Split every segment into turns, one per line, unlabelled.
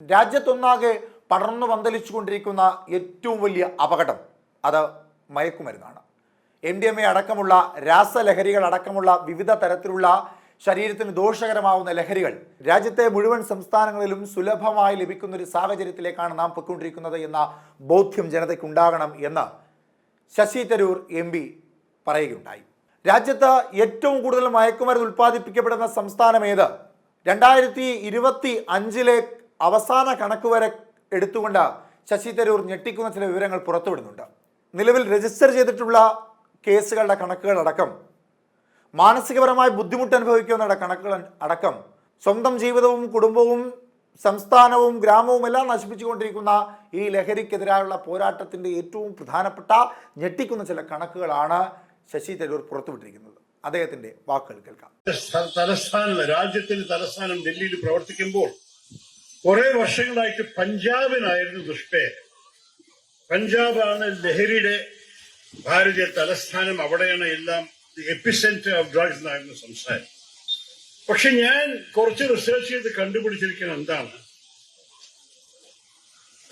രാജ്യത്തൊന്നാകെ പടർന്നു പന്തലിച്ചുകൊണ്ടിരിക്കുന്ന ഏറ്റവും വലിയ അപകടം അത് മയക്കുമരുന്നാണ്. എം ഡി എം എ അടക്കമുള്ള രാസലഹരികൾ അടക്കമുള്ള വിവിധ തരത്തിലുള്ള ശരീരത്തിന് ദോഷകരമാവുന്ന ലഹരികൾ രാജ്യത്തെ മുഴുവൻ സംസ്ഥാനങ്ങളിലും സുലഭമായി ലഭിക്കുന്ന ഒരു സാഹചര്യത്തിലേക്കാണ് നാം പൊയ്ക്കൊണ്ടിരിക്കുന്നത് എന്ന ബോധ്യം ജനതയ്ക്കുണ്ടാകണം എന്ന് ശശി തരൂർ എം പി പറയുകയുണ്ടായി. രാജ്യത്ത് ഏറ്റവും കൂടുതൽ മയക്കുമരുന്ന് ഉൽപ്പാദിപ്പിക്കപ്പെടുന്ന സംസ്ഥാനം ഏത്? രണ്ടായിരത്തി ഇരുപത്തി അഞ്ചിലെ അവസാന കണക്ക് വരെ എടുത്തുകൊണ്ട് ശശി തരൂർ ഞെട്ടിക്കുന്ന ചില വിവരങ്ങൾ പുറത്തുവിടുന്നുണ്ട്. നിലവിൽ രജിസ്റ്റർ ചെയ്തിട്ടുള്ള കേസുകളുടെ കണക്കുകളടക്കം മാനസികപരമായ ബുദ്ധിമുട്ട് അനുഭവിക്കുന്നവരുടെ കണക്കുകൾ അടക്കം സ്വന്തം ജീവിതവും കുടുംബവും സംസ്ഥാനവും ഗ്രാമവും എല്ലാം നശിപ്പിച്ചുകൊണ്ടിരിക്കുന്ന ഈ ലഹരിക്കെതിരായുള്ള പോരാട്ടത്തിന്റെ ഏറ്റവും പ്രധാനപ്പെട്ട ഞെട്ടിക്കുന്ന ചില കണക്കുകളാണ് ശശി തരൂർ പുറത്തുവിട്ടിരിക്കുന്നത്. അദ്ദേഹത്തിന്റെ വാക്കുകൾ കേൾക്കാം.
സ്ഥ- തലസ്ഥാനം രാജ്യത്തിന്റെ തലസ്ഥാനം ഡൽഹിയിൽ പ്രവർത്തിക്കുമ്പോൾ കുറെ വർഷങ്ങളായിട്ട് പഞ്ചാബിനായിരുന്നു ദുഷ്പേര് പഞ്ചാബാണ് ലഹരിയുടെ ഭാരതീയ തലസ്ഥാനം. അവിടെയാണ് എല്ലാം എപ്പിസെന്റർ ഓഫ് ഡ്രഗ്സ് എന്നായിരുന്നു സംസാരം. പക്ഷെ ഞാൻ കുറച്ച് റിസർച്ച് ചെയ്ത് കണ്ടുപിടിച്ചിരിക്കുന്നത് എന്താണ്?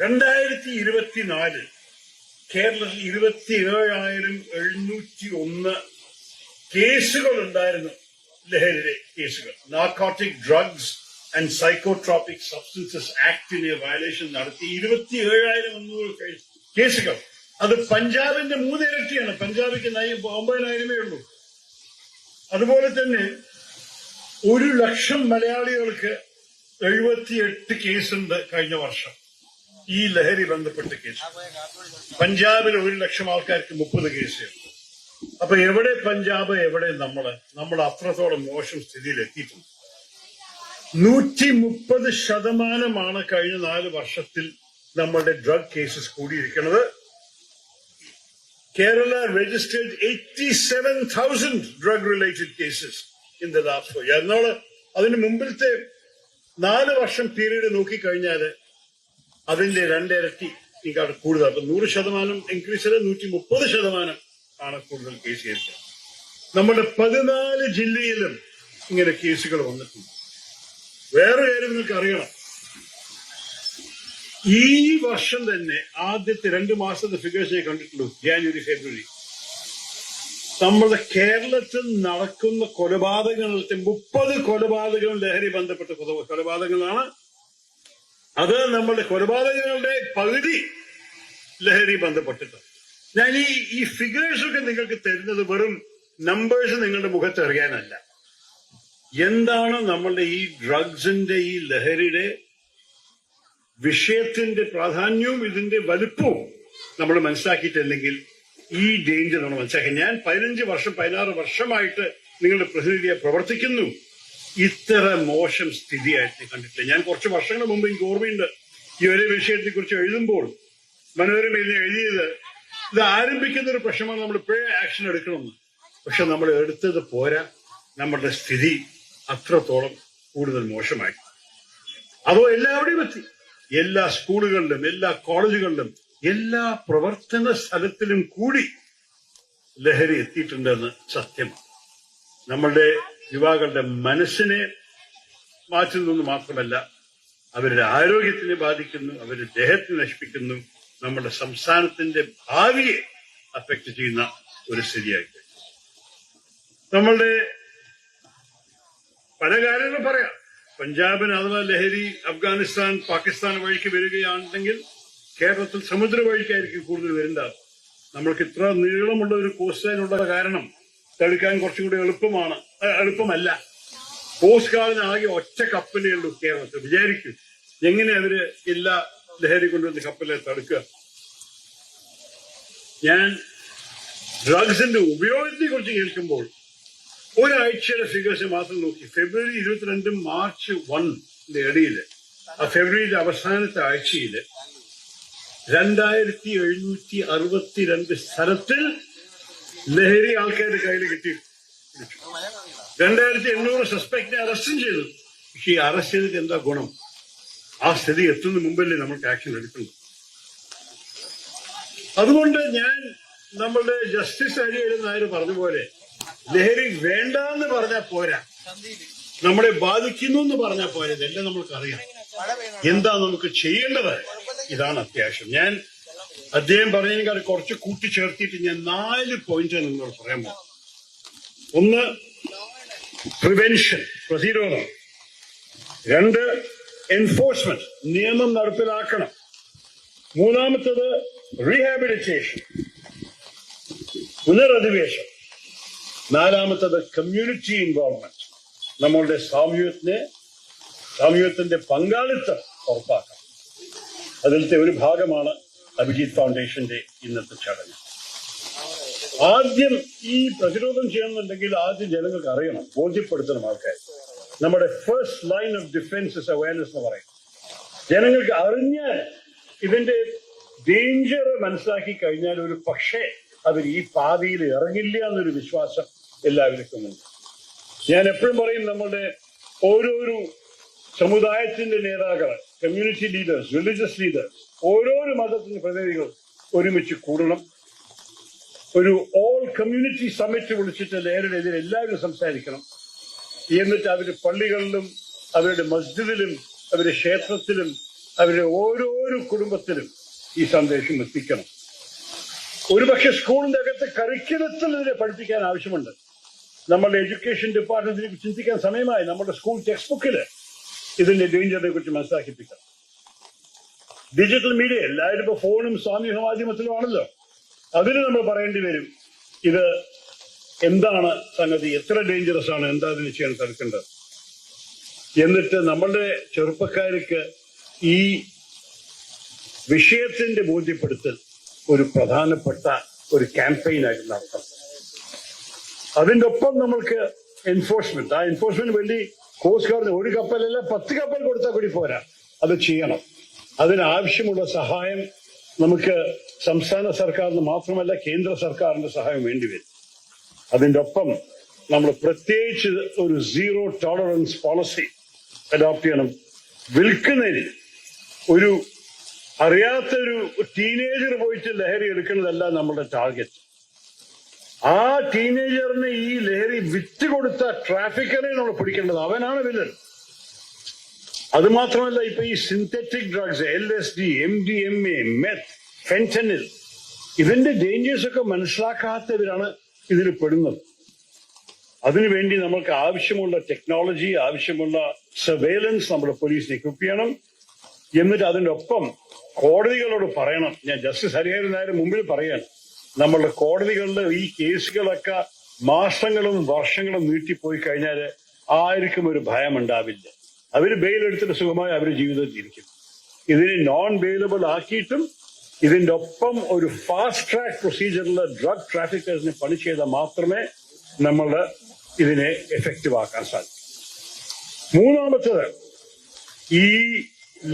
രണ്ടായിരത്തി ഇരുപത്തിനാല് കേരളത്തിൽ ഇരുപത്തി ഏഴായിരം എഴുന്നൂറ്റി ഒന്ന് കേസുകൾ ഉണ്ടായിരുന്നു ലഹരിയുടെ കേസുകൾ. Narcotic drugs and psychotropic substances ആക്ടിനെ violation നടത്തി. ഇരുപത്തി ഏഴായിരം കേസുകൾ. അത് പഞ്ചാബിന്റെ മൂന്നിരട്ടിയാണ്. പഞ്ചാബിക്ക് നയ- ഒമ്പതിനായിരമേ ഉള്ളൂ. അതുപോലെ തന്നെ ഒരു ലക്ഷം മലയാളികൾക്ക് എഴുപത്തിയെട്ട് കേസുണ്ട് കഴിഞ്ഞ വർഷം. ഈ ലഹരി ബന്ധപ്പെട്ട കേസ് പഞ്ചാബിൽ ഒരു ലക്ഷം ആൾക്കാർക്ക് മുപ്പത് കേസ് അപ്പൊ എവിടെ പഞ്ചാബ് എവിടെ നമ്മൾ. നമ്മൾ അത്രത്തോളം മോശം സ്ഥിതിയിൽ എത്തിയിട്ടുണ്ട് നൂറ്റി മുപ്പത് ശതമാനമാണ് കഴിഞ്ഞ നാല് വർഷത്തിൽ നമ്മളുടെ drug cases കൂടിയിരിക്കുന്നത്. Kerala registered eighty seven thousand drug related cases in last four എന്നാൽ അതിന് മുമ്പിലത്തെ നാല് വർഷം പീരീഡ് നോക്കിക്കഴിഞ്ഞാൽ അതിന്റെ രണ്ടിരട്ടി ഇങ്ങോട്ട് കൂടുതൽ. അപ്പൊ നൂറ് ശതമാനം ഇൻക്രീസ് അല്ല? നൂറ്റി മുപ്പത് ശതമാനം ആണ് കൂടുതൽ കേസ് കേസ്. നമ്മുടെ പതിനാല് ജില്ലയിലും ഇങ്ങനെ കേസുകൾ വന്നിട്ടുണ്ട്. വേറെ കാര്യം നിങ്ങൾക്ക് അറിയണം. ഈ വർഷം തന്നെ ആദ്യത്തെ രണ്ട് മാസത്തെ ഫിഗേഴ്സ് ഞാൻ കണ്ടിട്ടുള്ളൂ ജാനുവരി ഫെബ്രുവരി നമ്മുടെ കേരളത്തിൽ നടക്കുന്ന കൊലപാതകങ്ങളിലത്തെ മുപ്പത് കൊലപാതകങ്ങൾ ലഹരി ബന്ധപ്പെട്ട കൊല- കൊലപാതകങ്ങളാണ്. അത് നമ്മുടെ കൊലപാതകങ്ങളുടെ പകുതി ലഹരി ബന്ധപ്പെട്ടിട്ട്. ഞാൻ ഈ ഈ ഫിഗേഴ്സ് ഒക്കെ നിങ്ങൾക്ക് തരുന്നത് വെറും നമ്പേഴ്സ് നിങ്ങളുടെ മുഖത്ത് അറിയാനല്ല. എന്താണ് നമ്മളുടെ ഈ ഡ്രഗ്സിന്റെ ഈ ലഹരിയുടെ വിഷയത്തിന്റെ പ്രാധാന്യവും ഇതിന്റെ വലുപ്പവും നമ്മൾ മനസ്സിലാക്കിയിട്ടില്ലെങ്കിൽ ഈ ഡേഞ്ചർ നമ്മൾ മനസ്സിലാക്കി. ഞാൻ പതിനഞ്ച് വർഷം പതിനാറ് വർഷമായിട്ട് നിങ്ങളുടെ പ്രതിനിധിയെ പ്രവർത്തിക്കുന്നു. ഇത്ര മോശം സ്ഥിതിയായിട്ട് കണ്ടിട്ടില്ല. ഞാൻ കുറച്ച് വർഷങ്ങൾ മുമ്പ് എനിക്ക് ഓർമ്മയുണ്ട്. ഈ ഒരു വിഷയത്തെ കുറിച്ച് എഴുതുമ്പോൾ മനോരമയിൽ എഴുതിയത് ഇത് ആരംഭിക്കുന്ന ഒരു പ്രശ്നമാണ് നമ്മൾ ഇപ്പോഴേ ആക്ഷൻ എടുക്കണമെന്ന്. പക്ഷെ നമ്മൾ എടുത്തത് പോരാ. നമ്മുടെ സ്ഥിതി അത്രത്തോളം കൂടുതൽ മോശമായി. അതോ എല്ലാവിടെയും എത്തി എല്ലാ സ്കൂളുകളിലും എല്ലാ കോളേജുകളിലും എല്ലാ പ്രവർത്തന സ്ഥലത്തിലും കൂടി ലഹരി എത്തിയിട്ടുണ്ടെന്ന് സത്യമാണ്. നമ്മളുടെ യുവാക്കളുടെ മനസ്സിനെ മാറ്റുന്നു മാത്രമല്ല അവരുടെ ആരോഗ്യത്തിനെ ബാധിക്കുന്നു അവരുടെ ദേഹത്തെ നശിപ്പിക്കുന്നു നമ്മുടെ സംസ്ഥാനത്തിന്റെ ഭാവിയെ അഫക്ട് ചെയ്യുന്ന ഒരു സ്ഥിതിയായിട്ട് നമ്മളുടെ പല കാര്യങ്ങളും പറയാം. പഞ്ചാബിന് അഥവാ ലഹരി അഫ്ഗാനിസ്ഥാൻ പാകിസ്ഥാൻ വഴിക്ക് വരികയാണെങ്കിൽ കേരളത്തിൽ സമുദ്ര വഴിക്കായിരിക്കും കൂടുതൽ വരുന്നത് നമ്മൾക്ക് ഇത്ര നീളമുള്ള ഒരു കോസ്റ്റ് ലൈൻ ഉള്ള കാരണം തടുക്കാൻ കുറച്ചും കൂടി എളുപ്പമാണ് എളുപ്പമല്ല. കോസ്റ്റ് ഗാർഡിന് ആകെ ഒറ്റ കപ്പലേ ഉള്ളൂ കേരളത്തിൽ. വിചാരിക്കും എങ്ങനെ അവർ എല്ലാ ലഹരി കൊണ്ടുവന്ന് കപ്പലെ തടുക്കുക? ഞാൻ ഡ്രഗ്സിന്റെ ഉപയോഗത്തെ കുറിച്ച് കേൾക്കുമ്പോൾ ഒരാഴ്ചയുടെ ഫിഗേഴ്സ് മാത്രം നോക്കി. ഫെബ്രുവരി ഇരുപത്തിരണ്ട് മാർച്ച് വണ്ണിന്റെ ഇടയിൽ ആ ഫെബ്രുവരിയുടെ അവസാനത്തെ ആഴ്ചയിൽ രണ്ടായിരത്തി എഴുന്നൂറ്റി അറുപത്തിരണ്ട് സ്ഥലത്തിൽ ലഹരി ആൾക്കാരുടെ കയ്യിൽ കിട്ടി. രണ്ടായിരത്തി എണ്ണൂറ് സസ്പെക്ടിനെ അറസ്റ്റും ചെയ്തു. പക്ഷെ ഈ അറസ്റ്റ് ചെയ്തിട്ട് എന്താ ഗുണം? ആ സ്ഥിതി എത്തുന്ന മുമ്പല്ലേ നമ്മൾക്ക് ആക്ഷൻ എടുക്കുന്നത്. അതുകൊണ്ട് ഞാൻ നമ്മളുടെ ജസ്റ്റിസ് ഹരിഹരൻ നായർ പറഞ്ഞ പോലെ ലഹരി വേണ്ട എന്ന് പറഞ്ഞാൽ പോരാ. നമ്മളെ ബാധിക്കുന്നു എന്ന് പറഞ്ഞാൽ പോരാ. ഇതെല്ലാം നമ്മൾക്ക് അറിയാം എന്താ നമുക്ക് ചെയ്യേണ്ടത്? ഇതാണ് അത്യാവശ്യം. ഞാൻ അദ്ദേഹം പറഞ്ഞതിനേക്കാൾ കുറച്ച് കൂട്ടിച്ചേർത്തിട്ട് ഞാൻ നാല് പോയിന്റ് നിങ്ങളോട് പറയാൻ പോകും ഒന്ന് പ്രിവെൻഷൻ പ്രതിരോധം രണ്ട് എൻഫോഴ്സ്മെന്റ് നിയമം നടപ്പിലാക്കണം. മൂന്നാമത്തത് റീഹാബിലിറ്റേഷൻ പുനരധിവേശം. നാലാമത്തത് കമ്മ്യൂണിറ്റി ഇൻവോൾവ്മെന്റ് നമ്മളുടെ സാമൂഹ്യത്തിനെ സാമൂഹ്യത്തിന്റെ പങ്കാളിത്തം ഉറപ്പാക്കണം. അതിലത്തെ ഒരു ഭാഗമാണ് അഭിജിത് ഫൗണ്ടേഷന്റെ ഇന്നത്തെ ചടങ്ങ്. ആദ്യം ഈ പ്രതിരോധം ചെയ്യണമെന്നുണ്ടെങ്കിൽ ആദ്യം ജനങ്ങൾക്ക് അറിയണം ബോധ്യപ്പെടുത്തണം ആൾക്കാർ നമ്മുടെ first line of defence is awareness എന്ന് പറയും. ജനങ്ങൾക്ക് അറിഞ്ഞാൽ ഇതിന്റെ ഡേഞ്ചർ മനസ്സിലാക്കി കഴിഞ്ഞാൽ ഒരു പക്ഷേ അവർ ഈ പാതയിൽ ഇറങ്ങില്ല എന്നൊരു വിശ്വാസം എല്ലാവർക്കും ഞാൻ എപ്പോഴും പറയും നമ്മുടെ ഓരോരോ സമുദായത്തിന്റെ നേതാക്കൾ കമ്മ്യൂണിറ്റി ലീഡേഴ്സ് റിലീജിയസ് ലീഡേഴ്സ് ഓരോരോ മതത്തിന്റെ പ്രതിനിധികൾ ഒരുമിച്ച് കൂടണം. ഒരു ഓൾ കമ്മ്യൂണിറ്റി സമിറ്റ് വിളിച്ചിട്ട് നേരിടെതിരെ എല്ലാവരും സംസാരിക്കണം. എന്നിട്ട് അവർ പള്ളികളിലും അവരുടെ മസ്ജിദിലും അവരുടെ ക്ഷേത്രത്തിലും അവരുടെ ഓരോരോ കുടുംബത്തിലും ഈ സന്ദേശം എത്തിക്കണം. ഒരുപക്ഷെ സ്കൂളിന്റെ അകത്ത് കരിക്കുലത്തിൽ ഇതിനെ പഠിപ്പിക്കാൻ ആവശ്യമുണ്ട്. നമ്മളുടെ എഡ്യൂക്കേഷൻ ഡിപ്പാർട്ട്മെന്റിനെ ചിന്തിക്കാൻ സമയമായി. നമ്മുടെ സ്കൂൾ ടെക്സ്റ്റ് ബുക്കിൽ ഇതിന്റെ ഡേഞ്ചറിനെ കുറിച്ച് മനസ്സിലാക്കിപ്പിക്കണം ഡിജിറ്റൽ മീഡിയ എല്ലാവരും ഇപ്പൊ ഫോണും സാമൂഹ്യ മാധ്യമത്തിലുമാണല്ലോ അതിന് നമ്മൾ പറയേണ്ടി വരും ഇത് എന്താണ് സംഗതി? എത്ര ഡേഞ്ചറസ് ആണ്? എന്താ അതിന് ചെയ്യാൻ തടുക്കേണ്ടത് എന്നിട്ട് നമ്മളുടെ ചെറുപ്പക്കാർക്ക് ഈ വിഷയത്തിന്റെ ബോധ്യപ്പെടുത്തൽ ഒരു പ്രധാനപ്പെട്ട ഒരു ക്യാമ്പയിനായിട്ട് നടത്തണം. അതിന്റെ ഒപ്പം നമ്മൾക്ക് എൻഫോഴ്സ്മെന്റ് ആ എൻഫോഴ്സ്മെന്റ് വേണ്ടി കോസ്റ്റ് ഗാർഡിന് ഒരു കപ്പലല്ല പത്ത് കപ്പൽ കൊടുത്താൽ കൂടി പോരാ. അത് ചെയ്യണം. അതിനാവശ്യമുള്ള സഹായം നമുക്ക് സംസ്ഥാന സർക്കാരിന് മാത്രമല്ല കേന്ദ്ര സർക്കാരിന്റെ സഹായം വേണ്ടിവരും അതിന്റെ ഒപ്പം നമ്മൾ പ്രത്യേകിച്ച് ഒരു സീറോ ടോളറൻസ് പോളിസി അഡോപ്റ്റ് ചെയ്യണം. വിൽക്കുന്നതിന് ഒരു അറിയാത്തൊരു ടീനേജർ പോയിട്ട് ലഹരി എടുക്കുന്നതല്ല നമ്മുടെ ടാർഗറ്റ് ആ ടീനേജറിന് ഈ ലഹരി വിറ്റുകൊടുത്ത ട്രാഫിക്കറെ നമ്മൾ പിടിക്കേണ്ടത്. അവനാണ് വില്ലൻ. അത് മാത്രമല്ല ഇപ്പൊ ഈ synthetic drugs L S D M D M A meth fentanyl ഇതിന്റെ ഡേഞ്ചേഴ്സ് ഒക്കെ മനസ്സിലാക്കാത്തവരാണ് ഇതിൽ പെടുന്നത്. അതിനുവേണ്ടി നമുക്ക് ആവശ്യമുള്ള ടെക്നോളജി ആവശ്യമുള്ള സർവേലൻസ് നമ്മുടെ പോലീസിന് എക്വിപ്പ് ചെയ്യണം. എന്നിട്ട് അതിന്റെ ഒപ്പം കോടതികളോട് പറയണം. ഞാൻ ജസ്റ്റിസ് ഹരിഹരൻ നായർ മുമ്പിൽ പറയാണ്. നമ്മളുടെ കോടതികളിൽ ഈ കേസുകളൊക്കെ മാസങ്ങളും വർഷങ്ങളും നീട്ടിപ്പോയി കഴിഞ്ഞാൽ ആർക്കും ഒരു ഭയം ഉണ്ടാവില്ല അവർ ബെയിലെടുത്തിട്ട് സുഖമായി അവർ ജീവിതം ജീവിക്കും. ഇതിനെ നോൺ ബെയിലബിൾ ആക്കിയിട്ടും ഇതിന്റെ ഒപ്പം ഒരു ഫാസ്റ്റ് ട്രാക്ക് പ്രൊസീജിയറിൽ ഡ്രഗ് ട്രാഫിക്കേഴ്സിനെ പണി ചെയ്താൽ മാത്രമേ നമ്മൾ ഇതിനെ എഫക്റ്റീവ് ആക്കാൻ സാധിക്കൂ. മൂന്നാമത്തത് ഈ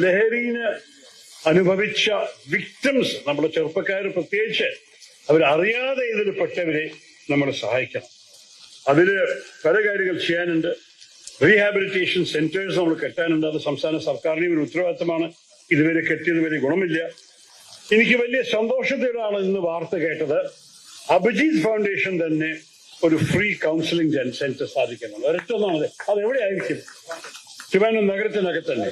ലഹരീന് അനുഭവിച്ച വിക്ടിംസ് നമ്മുടെ ചെറുപ്പക്കാർ പ്രത്യേകിച്ച് അവരറിയാതെ ഇതിൽ പെട്ടവരെ നമ്മൾ സഹായിക്കണം. അതിൽ പല കാര്യങ്ങൾ ചെയ്യാനുണ്ട്. റീഹാബിലിറ്റേഷൻ സെന്റേഴ്സ് നമ്മൾ കെട്ടാനുണ്ട്. അത് സംസ്ഥാന സർക്കാരിന് ഒരു ഉത്തരവാദിത്തമാണ്. ഇതുവരെ കെട്ടിയത് വരെ ഗുണമില്ല. എനിക്ക് വലിയ സന്തോഷത്തോടാണ് ഇന്ന് വാർത്ത കേട്ടത്. അഭിജിത് ഫൗണ്ടേഷൻ തന്നെ ഒരു ഫ്രീ കൗൺസിലിംഗ് സെന്റർ സ്ഥാപിക്കുന്നുണ്ട്. ഒരൊറ്റൊന്നാണത്. അത് എവിടെയായിരിക്കും? തിരുവനന്തപുരം നഗരത്തിനകത്ത് തന്നെ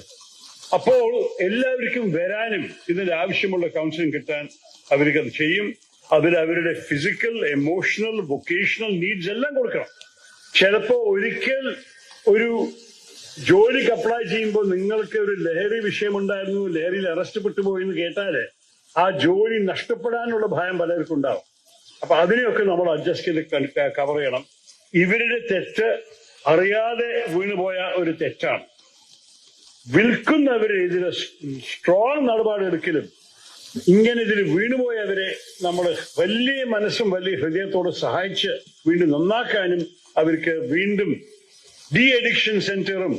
അപ്പോൾ എല്ലാവർക്കും വരാനും ഇതിന്റെ ആവശ്യമുള്ള കൗൺസിലിംഗ് കിട്ടാൻ അവർക്ക് അത് ചെയ്യും. അതിൽ അവരുടെ ഫിസിക്കൽ എമോഷണൽ വൊക്കേഷണൽ നീഡ്സ് എല്ലാം കൊടുക്കണം. ചിലപ്പോ ഒരിക്കൽ ഒരു ജോലിക്ക് അപ്ലൈ ചെയ്യുമ്പോൾ നിങ്ങൾക്ക് ഒരു ലഹരി വിഷയമുണ്ടായിരുന്നു ലഹരിയിൽ അറസ്റ്റ് പെട്ടുപോയി എന്ന് കേട്ടാൽ ആ ജോലി നഷ്ടപ്പെടാനുള്ള ഭയം പലർക്കും ഉണ്ടാവും. അപ്പൊ അതിനെയൊക്കെ നമ്മൾ അഡ്ജസ്റ്റ് ചെയ്ത് കവർ ചെയ്യണം. ഇവരുടെ തെറ്റ് അറിയാതെ വീണുപോയ ഒരു തെറ്റാണ്. വിൽക്കുന്നവരെതിരെ സ്ട്രോങ് നിലപാടെടുക്കലും ഇങ്ങനെ ഇതിൽ വീണുപോയവരെ നമ്മൾ വലിയ മനസ്സും വലിയ ഹൃദയത്തോട് സഹായിച്ച് വീണ്ടും നന്നാക്കാനും അവർക്ക് വീണ്ടും ഡി അഡിക്ഷൻ സെന്ററും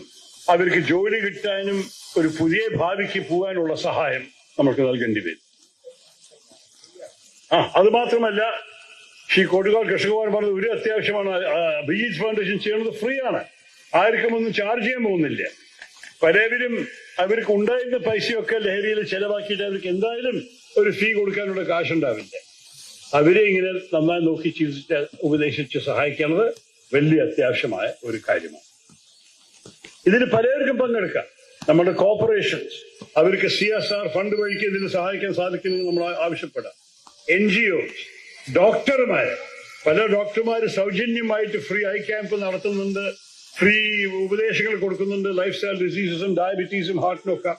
അവർക്ക് ജോലി കിട്ടാനും ഒരു പുതിയ ഭാവിക്ക് പോകാനുള്ള സഹായം നമുക്ക് നൽകേണ്ടി വരും. ആ അത് മാത്രമല്ല ശ്രീ കോട്ടുകാർ കൃഷ്ണകുമാർ പറഞ്ഞത് ഒരു അത്യാവശ്യമാണ് ബിജിസ് ഫൗണ്ടേഷൻ ചെയ്യുന്നത് ഫ്രീ ആണ്. ആർക്കും ഒന്നും ചാർജ് ചെയ്യാൻ പോകുന്നില്ല. പലവരും അവർക്ക് ഉണ്ടായിരുന്ന പൈസയൊക്കെ ലഹരിയിൽ ചെലവാക്കിയിട്ട് അവർക്ക് എന്തായാലും ഒരു ഫീ കൊടുക്കാനുള്ള കാശുണ്ടാവില്ല. അവരെ ഇങ്ങനെ നന്നായി നോക്കി ചികിത്സിച്ച് ഉപദേശിച്ച് സഹായിക്കുന്നത് വലിയ അത്യാവശ്യമായ ഒരു കാര്യമാണ്. ഇതിന് പലർക്കും പങ്കെടുക്കാം. നമ്മുടെ കോർപ്പറേഷൻസ് അവർക്ക് സി എസ് ആർ ഫണ്ട് വഴിക്ക് ഇതിന് സഹായിക്കാൻ സാധിക്കുമെന്ന് നമ്മൾ ആവശ്യപ്പെടാം. എൻ ജി ഒ ഡോക്ടർമാര് പല ഡോക്ടർമാർ സൗജന്യമായിട്ട് ഫ്രീ ഐ ക്യാമ്പ് നടത്തുന്നുണ്ട്. ഫ്രീ ഉപദേശങ്ങൾ കൊടുക്കുന്നുണ്ട് ലൈഫ് സ്റ്റൈൽ ഡിസീസസും ഡയബറ്റീസും ഹാർട്ടിനും ഒക്കെ.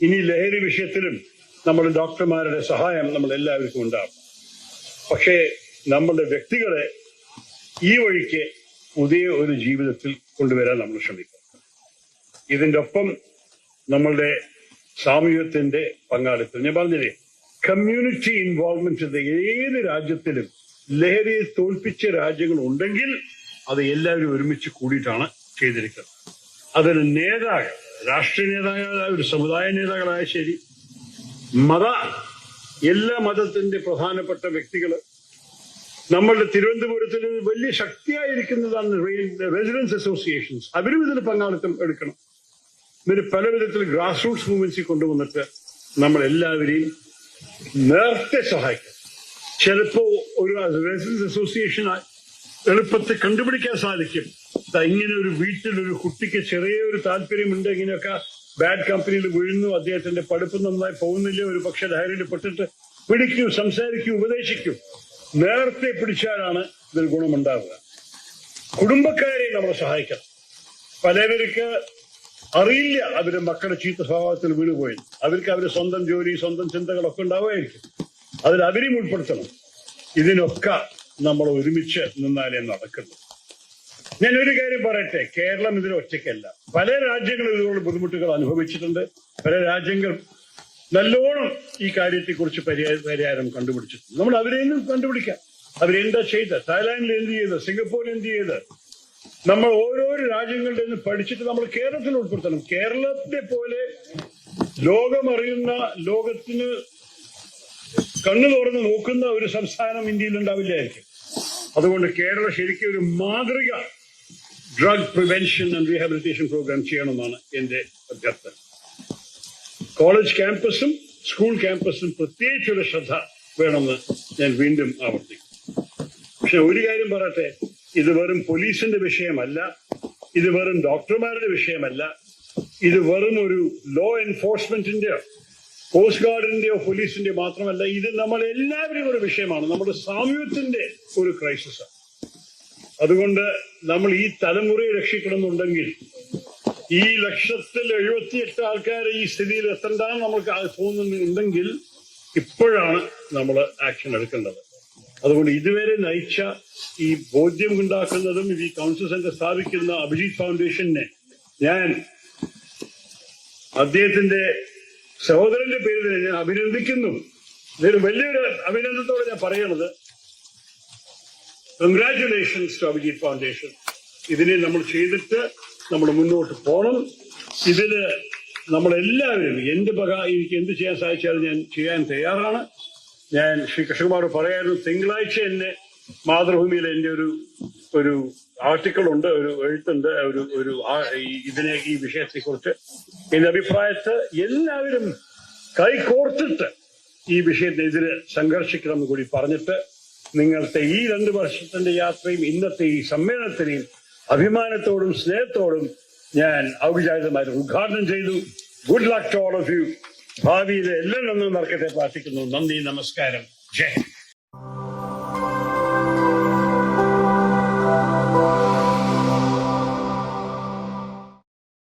ഇനി ലഹരി വിഷയത്തിലും നമ്മൾ ഡോക്ടർമാരുടെ സഹായം നമ്മൾ എല്ലാവർക്കും ഉണ്ടാവും. പക്ഷേ നമ്മളുടെ വ്യക്തികളെ ഈ വഴിക്ക് പുതിയ ഒരു ജീവിതത്തിൽ കൊണ്ടുവരാൻ നമ്മൾ ശ്രമിക്കും. ഇതിന്റെ ഒപ്പം നമ്മളുടെ സാമൂഹ്യത്തിന്റെ പങ്കാളിത്തം. ഞാൻ പറഞ്ഞില്ലേ കമ്മ്യൂണിറ്റി ഇൻവോൾവ്മെന്റ് ഏത് രാജ്യത്തിലും ലഹരിയെ തോൽപ്പിച്ച രാജ്യങ്ങൾ ഉണ്ടെങ്കിൽ അത് എല്ലാവരും ഒരുമിച്ച് കൂടിയിട്ടാണ് ചെയ്തിരിക്കുന്നത്. അതിന് നേതാക്കൾ രാഷ്ട്രീയ നേതാക്കളായ ഒരു സമുദായ നേതാക്കളായ ശരി മത എല്ലാ മതത്തിന്റെ പ്രധാനപ്പെട്ട വ്യക്തികൾ നമ്മളുടെ തിരുവനന്തപുരത്തിൽ വലിയ ശക്തിയായിരിക്കുന്നതാണ് റെസിഡൻസ് അസോസിയേഷൻസ്. അവരും ഇതിന് പങ്കാളിത്തം എടുക്കണം. ഇതിന് പല വിധത്തിൽ ഗ്രാസ് റൂട്ട്സ് മൂവ്മെന്റ്സിൽ കൊണ്ടുവന്നിട്ട് നമ്മൾ എല്ലാവരെയും നേരത്തെ സഹായിക്കും ചിലപ്പോ ഒരു റെസിഡൻസ് അസോസിയേഷൻ എളുപ്പത്തിൽ കണ്ടുപിടിക്കാൻ സാധിക്കും. ഇങ്ങനെ ഒരു വീട്ടിൽ ഒരു കുട്ടിക്ക് ചെറിയ ഒരു താല്പര്യമുണ്ട് ഇങ്ങനെയൊക്കെ ബാഡ് കമ്പനിയിൽ വീഴുന്നു അദ്ദേഹത്തിന്റെ പഠിപ്പ് നന്നായി പോകുന്നില്ല ഒരു പക്ഷെ ഡയറിയിൽ പെട്ടിട്ട് പിടിക്കൂ സംസാരിക്കൂ ഉപദേശിക്കൂ. നേരത്തെ പിടിച്ചാലാണ് ഇതിൽ ഗുണമുണ്ടാവുക. കുടുംബക്കാരെ നമ്മൾ സഹായിക്കണം. പലവർക്ക് അറിയില്ല അവർ മക്കളുടെ ചീത്ത സ്വഭാവത്തിൽ വീണുപോയത് അവർക്ക് അവർ സ്വന്തം ജോലി സ്വന്തം ചിന്തകളൊക്കെ ഉണ്ടാവുമായിരിക്കും. അതിൽ അവരെയും ഉൾപ്പെടുത്തണം. ഇതിനൊക്കെ നമ്മൾ ഒരുമിച്ച് നിന്നാലേ നടക്കുന്നു ഞാൻ ഒരു കാര്യം പറയട്ടെ കേരളം ഇതിൽ ഒറ്റയ്ക്കല്ല. പല രാജ്യങ്ങളും ഇതിനോട് ബുദ്ധിമുട്ടുകൾ അനുഭവിച്ചിട്ടുണ്ട്. പല രാജ്യങ്ങൾ നല്ലോണം ഈ കാര്യത്തെക്കുറിച്ച് പരിഹാര- കണ്ടുപിടിച്ചിട്ടുണ്ട്. നമ്മൾ അവരെ അവരെയും കണ്ടുപിടിക്കാം. അവരെന്താ ചെയ്ത് തായ്ലാന്റിൽ എന്ത് ചെയ്ത്? സിംഗപ്പൂരിൽ എന്ത് ചെയ്ത്? നമ്മൾ ഓരോരോ രാജ്യങ്ങളുടെ നിന്ന് പഠിച്ചിട്ട് നമ്മൾ കേരളത്തിൽ ഉൾപ്പെടുത്തണം. കേരളത്തെ പോലെ ലോകമറിയുന്ന ലോകത്തിന് കണ്ണു തുറന്ന് നോക്കുന്ന ഒരു സംസ്ഥാനം ഇന്ത്യയിൽ ഉണ്ടാവില്ലായിരിക്കും. അതുകൊണ്ട് കേരളം ശരിക്കും ഒരു മാതൃക drug prevention and rehabilitation programme ചെയ്യണമെന്നാണ് എന്റെ അഭ്യർത്ഥന. കോളേജ് ക്യാമ്പസും സ്കൂൾ ക്യാമ്പസും പ്രത്യേകിച്ചൊരു ശ്രദ്ധ വേണമെന്ന് ഞാൻ വീണ്ടും ആവർത്തിക്കും പക്ഷെ ഒരു കാര്യം പറയട്ടെ ഇത് വെറും പോലീസിന്റെ വിഷയമല്ല ഇത് വെറും ഡോക്ടർമാരുടെ വിഷയമല്ല ഇത് വെറും ഒരു ലോ എൻഫോഴ്സ്മെന്റിന്റെയോ കോസ്റ്റ് ഗാർഡിന്റെയോ പോലീസിന്റെയോ മാത്രമല്ല ഇത് നമ്മൾ എല്ലാവരും ഒരു വിഷയമാണ്. നമ്മുടെ സാമൂഹ്യത്തിന്റെ ഒരു ക്രൈസിസ് അതുകൊണ്ട് നമ്മൾ ഈ തലമുറയെ രക്ഷിക്കണമെന്നുണ്ടെങ്കിൽ ഈ ലക്ഷത്തിൽ എഴുപത്തിയെട്ട് ആൾക്കാർ ഈ സ്ഥിതിയിൽ എത്തണ്ടെന്ന് നമ്മൾക്ക് തോന്നുന്നുണ്ടെങ്കിൽ ഇപ്പോഴാണ് നമ്മൾ ആക്ഷൻ എടുക്കേണ്ടത്. അതുകൊണ്ട് ഇതുവരെ നയിച്ച ഈ ബോധ്യം ഉണ്ടാക്കുന്നതും ഈ കൗൺസിൽ സെന്റർ സ്ഥാപിക്കുന്ന അഭിജിത് ഫൗണ്ടേഷനെ ഞാൻ അദ്ദേഹത്തിന്റെ സഹോദരന്റെ പേരിൽ ഞാൻ അഭിനന്ദിക്കുന്നു. ഇതൊരു വലിയൊരു അഭിനന്ദനത്തോടെ ഞാൻ പറയണത് കൺഗ്രാറ്റുലേഷൻസ് ടു ഫൗണ്ടേഷൻ ഇതിനെ നമ്മൾ ചെയ്തിട്ട് നമ്മൾ മുന്നോട്ട് പോകണം ഇതിൽ നമ്മളെല്ലാവരും എന്റെ പക എനിക്ക് എന്ത് ചെയ്യാൻ സാധിച്ചാലും ഞാൻ ചെയ്യാൻ തയ്യാറാണ്. ഞാൻ ശ്രീ കൃഷ്ണകുമാർ പറയായിരുന്നു തിങ്കളാഴ്ച എന്നെ മാതൃഭൂമിയിൽ എന്റെ ഒരു ഒരു ആർട്ടിക്കിൾ ഉണ്ട് ഒരു എഴുത്തുണ്ട് ഒരു ഒരു ഇതിനെ ഈ വിഷയത്തെ കുറിച്ച് എന്റെ അഭിപ്രായത്ത് എല്ലാവരും കൈകോർത്തിട്ട് ഈ വിഷയത്തിനെതിരെ സംഘർഷിക്കണം കൂടി പറഞ്ഞിട്ട് നിങ്ങളുടെ ഈ രണ്ട് വർഷത്തിന്റെ യാത്രയും ഇന്നത്തെ ഈ സമ്മേളനത്തിനെയും അഭിമാനത്തോടും സ്നേഹത്തോടും ഞാൻ ഔപചാരികമായി ഉദ്ഘാടനം ചെയ്തു. Good luck to all of you ഭാവിയിലെ എല്ലാം നന്നും നടക്കട്ടെ പ്രാർത്ഥിക്കുന്നു. നന്ദി നമസ്കാരം. ജയ്.